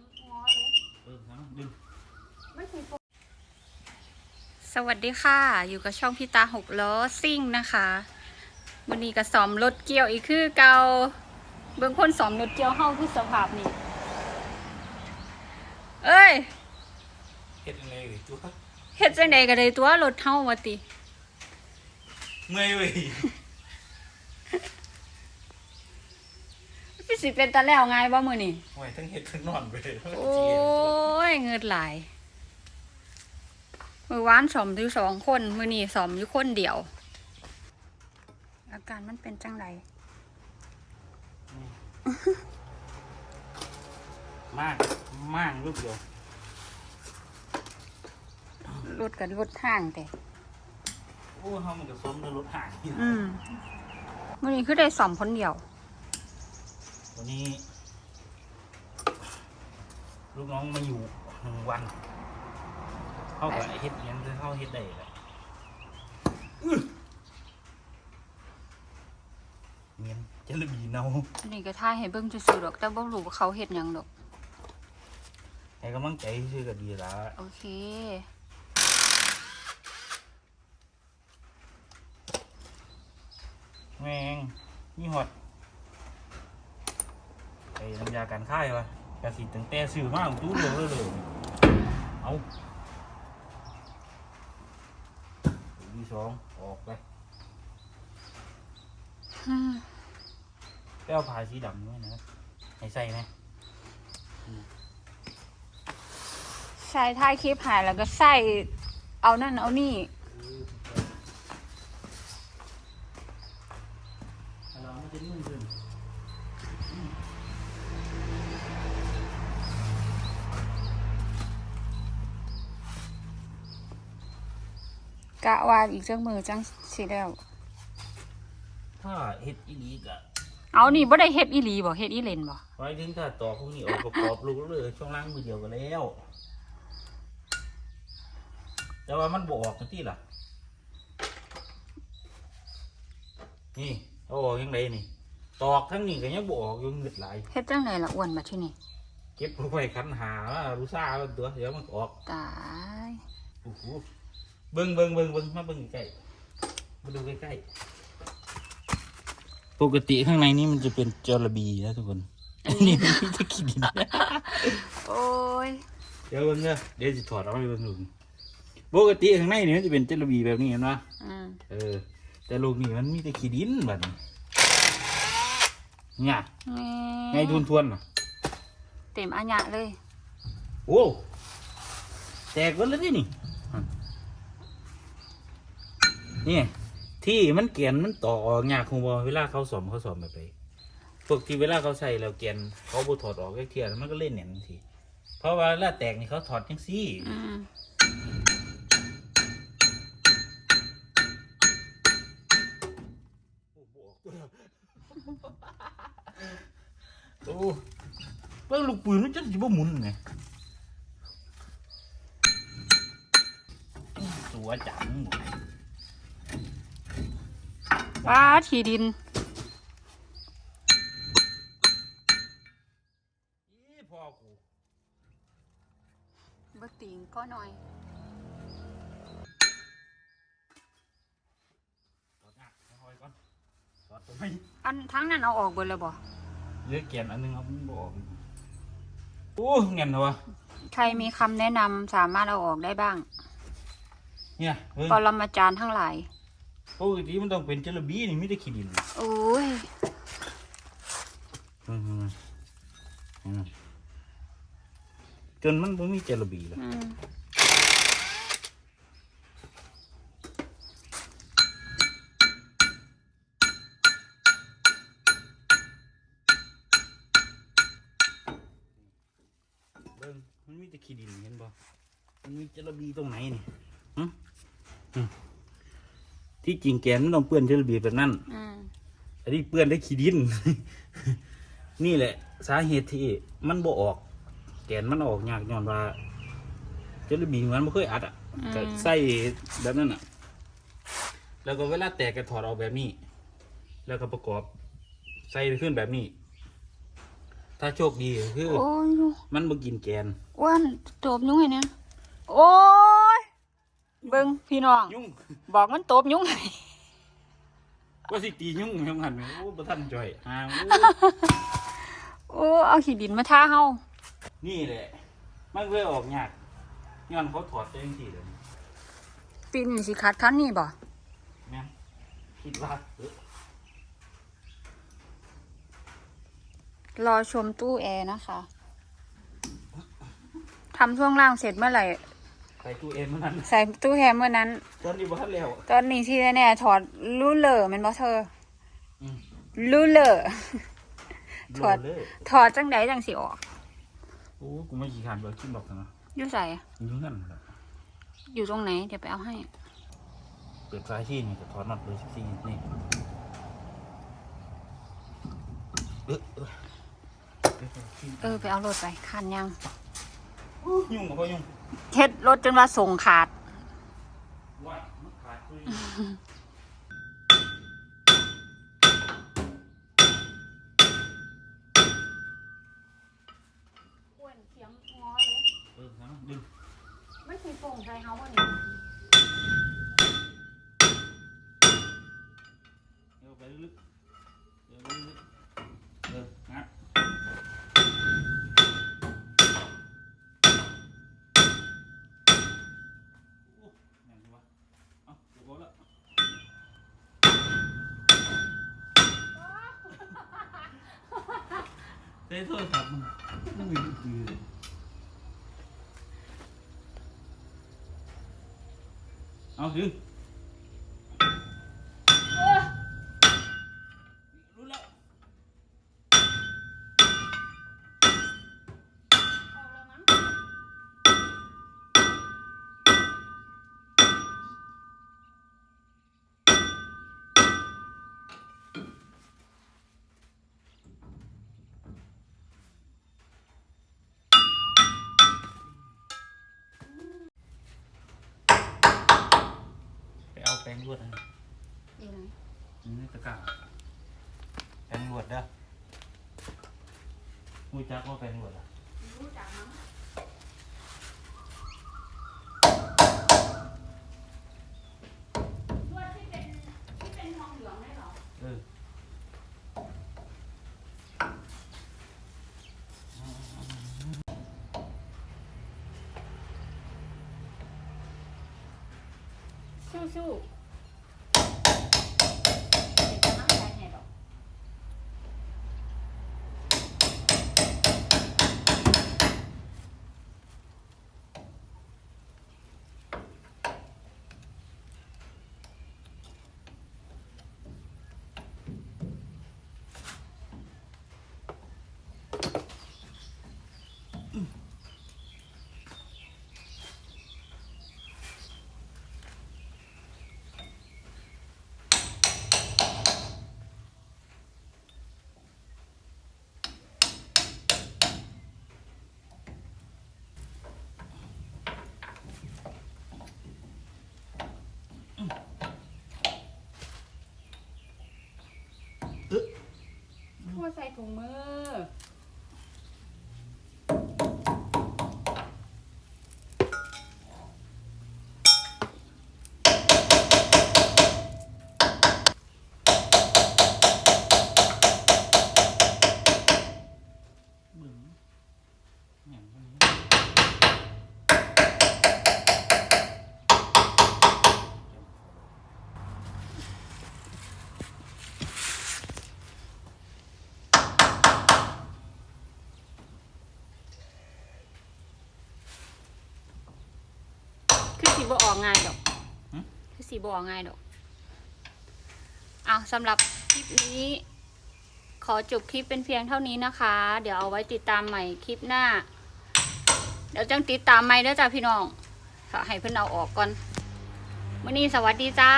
งงอเลยเออเอาดึงมันคือสวัสดีค่ะ อยู่กับช่องพี่ตาหกล้อซิ่งนะคะวันนี้ก็ซ้อมรถเกี่ยวอีกคือเกาเบื้องคนซ้อมรถเกี่ยวเฮาคือสภาพนี่เอ้ยเฮ็ดยังไงเว้ยตัวเฮ็ดจังไดก็ได้ตัวรถเฮาวะติเมื่อยเว้ย พี่สิเป็นตาแล้วไงายบ่มื้อนี้ห่วยทั้งเฮ็ดทั้งนอนไปเลยโอ้ยเงิดหลาย มื้อวานซ้อมอยู่สองคน มื้อนี้ซ้อมอยู่คนเดียว อาการมันเป็นจังไดมากมากรูปเดียวรถกับรถห้างแต่ โอ้เฮามันก็ซ้อมในรถห่างนี่นะอืมมื้อนี้คือได้ซ้อมคนเดียว วันนี้ ลูกน้องมาอยู่หนึ่งวัน เขากับเฮ็ดอิหยังคือเขาเฮ็ดได้แหละอื้อเมียนจะระบีเนาอันนี้ก็ท่ายให้เบิ่งซื่อๆดอก แต่บ่รู้ว่าเขาเฮ็ดหยังดอกให้กำลังใจชื่อก็ดีละโอเค แม่งนี่หอด ไอ้น้ำยาการค่ายวะกระสีตั้งแต่ซื้อมาผมตู้เดียวเลยเลยเอาวีสองออกไปไปเอาผ้าสีดำด้วยนะให้ใส่นะใส่ท้ายคลิปหายแล้วก็ใส่เอานั่นเอานี่ เราไม่จะนุ่งขึ้น กะว่าอีกจังมือจังสิแล้ว ถ้าเฮ็ดอีลีกะเอานี่บ่ได้เฮ็ดอีหลีบ่เฮ็ดอีเล่นบ่ไว้ถึงถ้าต่อพวกนี้เอาประกอบลูกเลยช่วงล่างมือเดียวกันแล้ว แต่ว่ามันบออกกันที่ล่ะ นี่เอาออกยังไงนี่ ตอกทั้งนี้ก็ยังบออกอยู่เงืดไหลายเฮ็ดจังไดล่ะอ้วนมาที่นี่เก็บลงไปคันหารู้ซ่าเป็นตัวเดี๋ยวมันก็ออกตาย โอ้โห เบิ้งเบิ้งเบิ้งเบิ้งมาเบิ้งใกล้ๆมาดูใกล้ๆปกติข้างในนี้มันจะเป็นจระบีนะทุกคนอันนี้มันมีแตะขี้ดินโอ้ยเดี๋ยวเบิ้งเนอะเดี๋ยวจะถอดออกไปเบิ้งลูกปกติข้างในนี่มันจะเป็นจระบีแบบนี้เห็นปะอืมเออ แต่ลูกนี่มันมีแต่ขี้ดินแบบนี้เนี่ยไงทวนทวนๆน่ะเต็มอัญญะเลย โอ้แตกหมดแล้วนี่นี่ นี่ที่มันเกียนมันต่อออกยากคงบอเวลาเขาสอมเขาสอมแบบไปพวกที่เวลาเขาใส่แล้วเกียนเขาบูถอดออกแค่เทียนมันก็เล่นเนี่ยทันที เพราะว่าเวลาแตกนี่เขาถอดจังซี่อืมโอ้เบิ่งลูกปืนมันจะสิบ่หมุนไงตัวจังหมด ว้าที่ดินอีพ่อกูบ่ติงก็หน่อยถอดหน้าค่อยๆก่อนถอดตัวไหมอันทั้งนั้นเอาออกเบิดแล้วบ่เหลือเกียนอันหนึงเอามันบออกโอ้เงี้ยเหรอวะใครมีคำแนะนำสามารถเอาออกได้บ้าง เนี่ยเฮ้ยปรมาจารย์ทั้งหลาย ปกติมันต้องเป็นจระบีนี่ไมแต่ได้ขี้ดินโอ้ยอืมอืมจนมันไม่มีจระบีแล้วอืมเบิ้งมันมีแต่ขี้ดินเห็นบ่มันมีจระบีตรงไหนนี่หึหึ ที่จริงแกนมันต้องเปื้อนจระบีแบบนั้นอืมอันนี้เปื้อนได้ขี้ดิน นี่แหละ สาเหตุที่มันบ่ออก แกนมันออกยากย้อนว่าจระบีมันไม่เคยอัดอะก็ใส่แบบนั้นอะ แล้วก็เวลาแตกก็ถอดออกแบบนี้ แล้วก็ประกอบใส่ไปขึ้นแบบนี้ ถ้าโชคดีคือ โอ้ยมันบ่กินแกน อ้วนตบยุงไงเนี่ยโอ้ย เบิ่งพี่น้อง ยุ่งบอกมันตบยุงไงว่าสิตียุ่งยังหันโอ้บ่ทันจ่อยห่างโอ้โอ้เอาขี้ดินมาท่าเฮานี่แหละ มันเลยออกยากย้อนเขาถอดเองทีเดียวนี้ปีนี้สิคัดคันนี้บ่แม่นคิดว่าเออรอชมตู้แอร์นะคะทำช่วงล่างเสร็จเมื่อไหร่ใส่ตู้เอ็นมันนั้นใส่ตู้แฮมเมื่อนั้น ตอนนี้บ่ทันแล้วตอนนี้ที่แน่ๆถอดรูเลอร์แมันบ่เธออืมรูเลอร์ ถอดโเลยถอดจังไดจังสิออกโอ้กูไม่ขี้ขานเบิกขึ้นดอกนะอยู่ใส่ยุ่งกันแหละอยู่ตรงไหน เดี๋ยวไปเอาให้ เปิดไฟที่นี่ก็ถอดน็อตเลยสินี่เออเออเปิดไฟที่เออไปเอารถไปคันยัง ยุ่งกับพ่อยุ่ง เท็ดรถจนว่าส่งขาดว่ามันขาดเลยอ้วนเสียงงอเลย เออนะดึงไม่เคยส่งใครเขาวันนี้เดี๋ยวไปลึกๆเดี๋ยวไปลึก เต้โทรศัพท์มันมันมีลูกปืนเอาดึง รวดนะอยู่ไหนนี่ตะกร้าแป้งรวดเด้อมูจักว่าแป้งรวดอะรู้จักมั้งรวดที่เป็นที่เป็นทองเหลืองได้เหรอเออสู้สู้เดี๋ยวจะนั่งใจไงดอก ทั่ว ใส่ถุงมือ ง่ายดอกคือสีบออกง่ายดอกเอาสำหรับคลิปนี้ ขอจบคลิปเป็นเพียงเท่านี้นะคะ เดี๋ยวเอาไว้ติดตามใหม่คลิปหน้า เดี๋ยวจังติดตามใหม่เด้อจ้าพี่น้องฝากให้เพิ่นเอาออกก่อนวันนี้สวัสดีจ้า